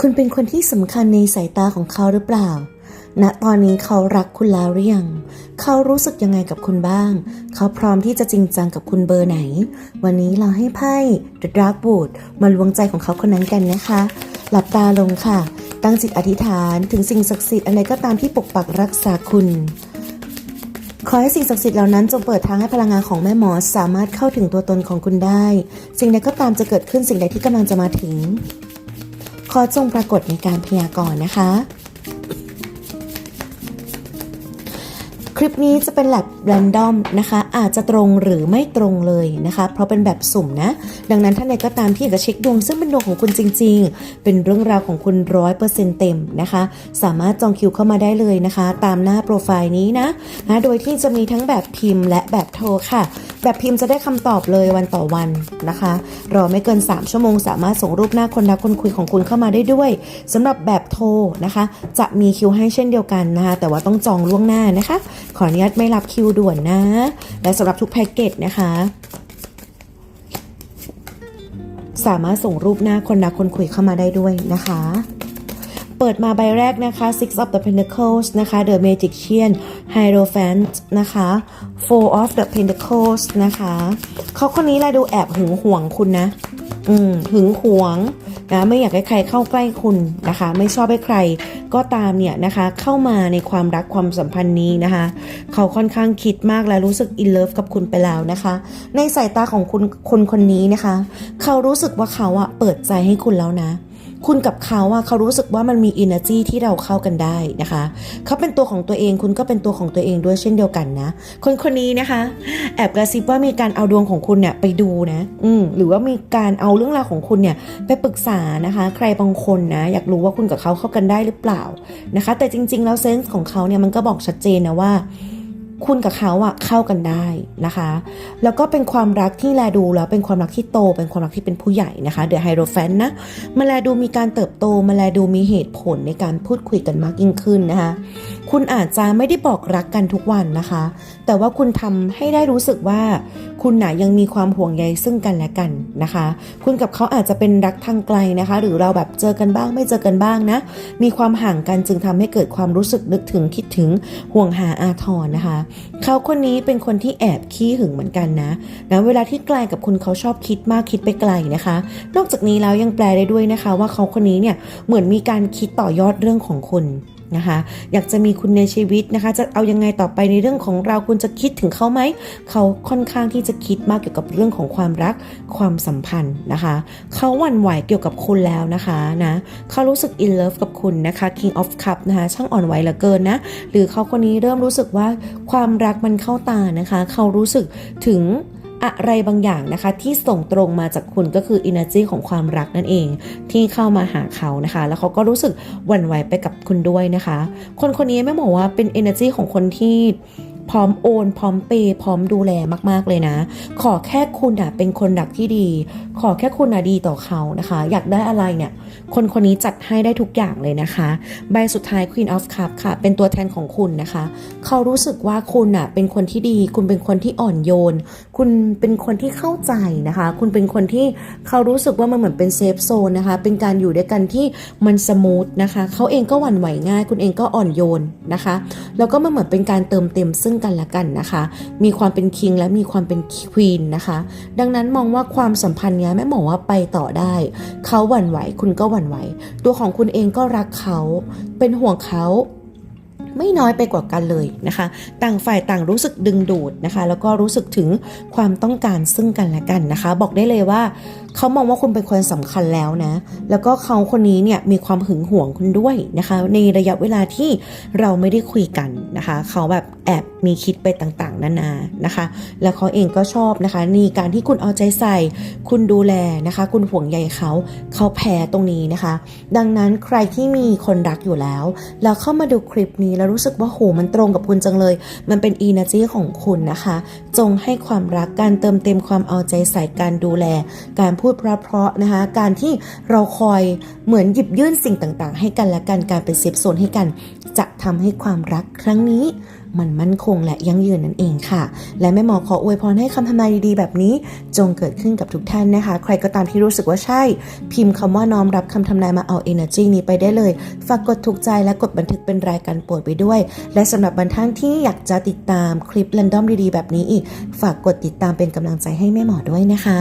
คุณเป็นคนที่สำคัญในสายตาของเขาหรือเปล่า ณ ตอนนี้เขารักคุณแล้วหรือยัง เขารู้สึกยังไงกับคุณบ้าง เขาพร้อมที่จะจริงจังกับคุณเบอร์ไหน วันนี้เราให้ไพ่ The Dark Wood มาลวงใจของเขาคนนั้นกันนะคะ หลับตาลงค่ะ ตั้งจิตอธิษฐานถึงสิ่งศักดิ์สิทธิ์อะไรก็ตามที่ปกปักรักษาคุณขอให้สิ่งศักดิ์สิทธิ์เหล่านั้นจงเปิดทางให้พลังงานของแม่หมอสามารถเข้าถึงตัวตนของคุณได้ สิ่งใดก็ตามจะเกิดขึ้นสิ่งใดที่กำลังจะมาถึง ขอจงปรากฏในการพยากรณ์นะคะ คลิปนี้จะเป็นแบบแรนดอมนะคะ อาจจะตรงหรือไม่ตรงเลยนะคะ เพราะเป็นแบบสุ่มนะ ดังนั้นท่านใดก็ตามที่อยากจะเช็คดวงซึ่งเป็นดวงของคุณจริง ๆ เป็นเรื่องราวของคุณร้อยเปอร์เซ็นต์เต็มนะคะ สามารถจองคิวเข้ามาได้เลยนะคะ ตามหน้าโปรไฟล์นี้นะนะ โดยที่จะมีทั้งแบบพิมพ์และแบบโทรค่ะ แบบพิมพ์จะได้คำตอบเลยวันต่อวันนะคะ รอไม่เกิน 3 ชั่วโมง สามารถส่งรูปหน้าคนรักคนคุยของคุณเข้ามาได้ด้วยสำหรับแบบโทรนะคะ จะมีคิวให้เช่นเดียวกันนะคะ แต่ว่าต้องจองล่วงหน้านะคะ ขออนุญาตไม่รับคิวด่วนนะ และสำหรับทุกแพ็กเกจนะคะสามารถส่งรูปหน้าคนรักคนคุยเข้ามาได้ด้วยนะคะ ปิดมาใบแรกนะคะ Six of the Pentacles นะคะ The Magician Hierophant นะคะ Four of the Pentacles นะคะเขาคนนี้แหละดูแอบหึงหวงคุณนะ อืมหึงหวงนะไม่อยากให้ใครเข้าใกล้คุณนะคะ ไม่ชอบให้ใครก็ตามเนี่ยนะคะ เข้ามาในความรักความสัมพันธ์นี้นะคะ เขาค่อนข้างคิดมากและรู้สึกอินเลิฟกับคุณไปแล้วนะคะ ในสายตาของคุณคนคนนี้นะคะ เขารู้สึกว่าเขาอะเปิดใจให้คุณแล้วนะ คุณกับเขาอะเขารู้สึกว่ามันมี energy ที่เราเข้ากันได้นะคะ เขาเป็นตัวของตัวเองคุณก็เป็นตัวของตัวเองด้วยเช่นเดียวกันนะ คนคนนี้นะคะ แอบกระซิบว่ามีการเอาดวงของคุณเนี่ยไปดูนะ อืมหรือว่ามีการเอาเรื่องราวของคุณเนี่ยไปปรึกษานะคะ ใครบางคนนะ อยากรู้ว่าคุณกับเขาเข้ากันได้หรือเปล่านะคะ แต่จริง ๆ แล้วเซนส์ของเขาเนี่ยมันก็บอกชัดเจนนะว่า คุณกับเขาอะเข้ากันได้นะคะ แล้วก็เป็นความรักที่แลดูแล้วเป็นความรักที่โต เป็นความรักที่เป็นผู้ใหญ่นะคะเดอะไฮโรแฟนนะมาแลดูมีการเติบโตมาแลดูมีเหตุผลในการพูดคุยกันมากยิ่งขึ้นนะคะ คุณอาจจะไม่ได้บอกรักกันทุกวันนะคะ แต่ว่าคุณทำให้ได้รู้สึกว่า คุณน่ะยังมีความห่วงใยซึ่งกันและกันนะคะ คุณกับเขาอาจจะเป็นรักทางไกลนะคะ หรือเราแบบเจอกันบ้างไม่เจอกันบ้างนะ มีความห่างกันจึงทำให้เกิดความรู้สึกนึกถึงคิดถึงห่วงหาอาทรนะคะ เขาคนนี้เป็นคนที่แอบขี้หึงเหมือนกันนะนะเวลาที่ไกลกับคุณเขาชอบคิดมากคิดไปไกลนะคะ นอกจากนี้แล้วยังแปลได้ด้วยนะคะ ว่าเขาคนนี้เนี่ยเหมือนมีการคิดต่อยอดเรื่องของคุณ นะคะ อยากจะมีคุณในชีวิตนะคะ จะเอายังไงต่อไปในเรื่องของเราคุณจะคิดถึงเขาไหม เขาค่อนข้างที่จะคิดมากเกี่ยวกับเรื่องของความรักความสัมพันธ์นะคะ เขาหวั่นไหวเกี่ยวกับคุณแล้วนะคะนะเขารู้สึก in love กับคุณนะคะ king of cup นะคะช่างอ่อนไหวเหลือเกินนะ หรือเขาคนนี้เริ่มรู้สึกว่าความรักมันเข้าตานะคะ เขารู้สึกถึง อะไรบางอย่างนะคะ ที่ส่งตรงมาจากคุณก็คือ energy ของความรักนั่นเอง ที่เข้ามาหาเขานะคะ แล้วเขาก็รู้สึกหวั่นไหวไปกับคุณด้วยนะคะ คนคนนี้ไม่บอกว่าเป็น energy ของคนที่พร้อมโอน พร้อมเปย์พร้อมดูแลมาก ๆ เลยนะ ขอแค่คุณเป็นคนรักที่ดีขอแค่คุณอะดีต่อเขานะคะ อยากได้อะไรเนี่ย คนคนนี้จัดให้ได้ทุกอย่างเลยนะคะ ใบสุดท้าย Queen of Cup ค่ะ เป็นตัวแทนของคุณนะคะ เขารู้สึกว่าคุณอะเป็นคนที่ดี คุณเป็นคนที่อ่อนโยน คุณเป็นคนที่เข้าใจนะคะ คุณเป็นคนที่เขารู้สึกว่ามันเหมือนเป็นเซฟโซนนะคะ เป็นการอยู่ด้วยกันที่มันสมูทนะคะ เขาเองก็หวั่นไหวง่าย คุณเองก็อ่อนโยนนะคะ แล้วก็มันเหมือนเป็นการเติมเต็มซึ่งกันและกันนะคะ มีความเป็นคิงและมีความเป็นควีนนะคะ ดังนั้นมองว่าความสัมพันธ์นี้ยแม่หมอว่าไปต่อได้ เขาหวั่นไหวคุณก็หวั่นไหว ตัวของคุณเองก็รักเขา เป็นห่วงเขา ไม่น้อยไปกว่ากันเลยนะคะ ต่างฝ่ายต่างรู้สึกดึงดูดนะคะ แล้วก็รู้สึกถึงความต้องการซึ่งกันและกันนะคะ บอกได้เลยว่าเขามองว่าคุณเป็นคนสำคัญแล้วนะ แล้วก็เขาคนนี้เนี่ยมีความหึงหวงคุณด้วยนะคะ ในระยะเวลาที่เราไม่ได้คุยกันนะคะ เขาแบบแอบมีคิดไปต่างๆ นานานะคะ แล้วเขาเองก็ชอบนะคะในการที่คุณเอาใจใส่ คุณดูแลนะคะ คุณห่วงใยเขาเขาแพ้ตรงนี้นะคะ ดังนั้นใครที่มีคนรักอยู่แล้ว แล้วเข้ามาดูคลิปนี้แล้วรู้สึกว่าโหมันตรงกับคุณจังเลย มันเป็นอีเนจีของคุณนะคะ จงให้ความรักการเติมเต็มความเอาใจใส่การดูแล การพูดเพราะๆนะคะ การที่เราคอยเหมือนหยิบยื่นสิ่งต่างๆ ให้กันและกันการเป็นเซฟโซนให้กัน จะทำให้ความรักครั้งนี้ มันมั่นคงและยั่งยืนนั่นเองค่ะ และแม่หมอขออวยพรให้คำทำนายดีๆ แบบนี้ จงเกิดขึ้นกับทุกท่านนะคะ ใครก็ตามที่รู้สึกว่าใช่ พิมพ์คำว่าน้อมรับคำทำนายมาเอา energy นี้ไปได้เลย ฝากกดถูกใจและกดบันทึกเป็นรายการโปรดไปด้วย และสำหรับบรรท่านที่อยากจะติดตามคลิป r รนดอมดีๆ แบบนี้อีก ฝากกดติดตามเป็นกำลังใจให้แม่หมอด้วยนะคะ